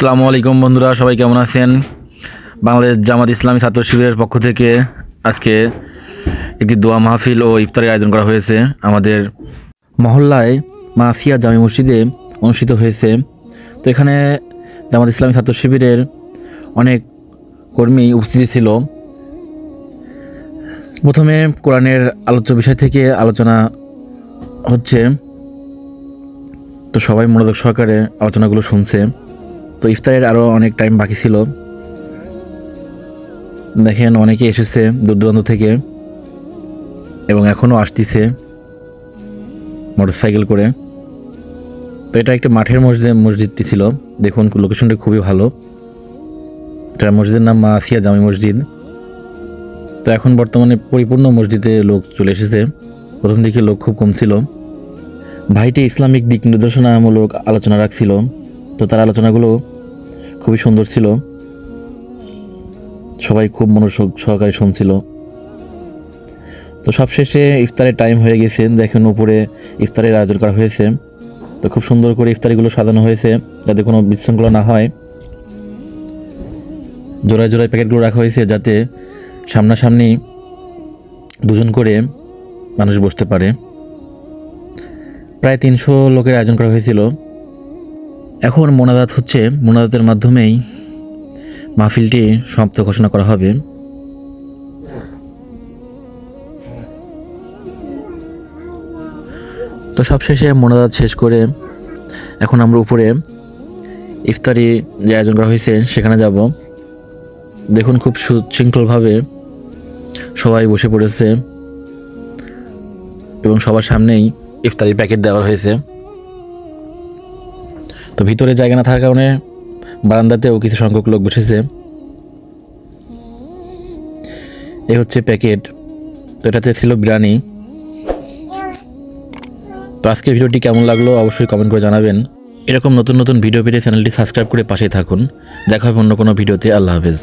আসসালামু আলাইকুম বন্ধুরা, সবাই কেমন আছেন? বাংলাদেশ জামাত ইসলামী ছাত্র শিবিরের পক্ষ থেকে আজকে একটি দোয়া মাহফিল ও ইফতারের আয়োজন করা হয়েছে। আমাদের মহল্লায় মাসিয়া জামি মসজিদে অনুষ্ঠিত হয়েছে। তো এখানে জামাত ইসলামী ছাত্র শিবিরের অনেক কর্মী উপস্থিত ছিল। প্রথমে কোরআনের আলোচ্য বিষয় থেকে আলোচনা হচ্ছে। তো সবাই মনোযোগ সহকারে আলোচনাগুলো শুনছে। তো ইফতারের আরও অনেক টাইম বাকি ছিল। দেখেন অনেকে এসেছে দূর দূরান্ত থেকে এবং এখনও আসতেছে মোটরসাইকেল করে। তো এটা একটা মাঠের মসজিদ, মসজিদটি ছিল। দেখুন লোকেশনটা খুবই ভালো। এটা মসজিদের নাম মা আসিয়া জামি মসজিদ। তো এখন বর্তমানে পরিপূর্ণ মসজিদে লোক চলে এসেছে। প্রথম দিকে লোক খুব কম ছিল। ভাইটি ইসলামিক দিক নির্দেশনামূলক আলোচনা রাখছিল। তো তার আলোচনাগুলো খুবই সুন্দর ছিল। সবাই খুব মনোযোগ সহকারে শুনছিল। তো সবশেষে ইফতারের টাইম হয়ে গেছে। দেখেন উপরে ইফতারের আয়োজন করা হয়েছে। তো খুব সুন্দর করে ইফতারিগুলো সাজানো হয়েছে যাতে কোনো বিশৃঙ্খলা না হয়। জোড়ায় জোড়ায় প্যাকেটগুলো রাখা হয়েছে যাতে সামনাসামনি দুজন করে মানুষ বসতে পারে। প্রায় তিনশো লোকের আয়োজন করা হয়েছিল। এখন মোনাজাত হচ্ছে, মোনাজাতের মাধ্যমেই মাহফিলটি সমাপ্ত ঘোষণা করা হবে। তো সবশেষে মোনাজাত শেষ করে এখন আমরা উপরে ইফতারি যে আয়োজন করা হয়েছে, সেখানে যাব। দেখুন খুব সুশৃঙ্খলভাবে সবাই বসে পড়েছে এবং সবার সামনেই ইফতারির প্যাকেট দেওয়া হয়েছে। তো ভিতরে জায়গা না থাকার কারণে বারান্দাতেও কিছু সংখ্যক লোক বসেছে। এ হচ্ছে প্যাকেট। তো এটাতে ছিল বিরিয়ানি। তো আজকের ভিডিওটি কেমন লাগল অবশ্যই কমেন্ট করে জানাবেন। এরকম নতুন নতুন ভিডিও পেতে চ্যানেলটি সাবস্ক্রাইব করে পাশে থাকুন। দেখা হবে অন্য কোনো ভিডিওতে। আল্লাহ হাফেজ।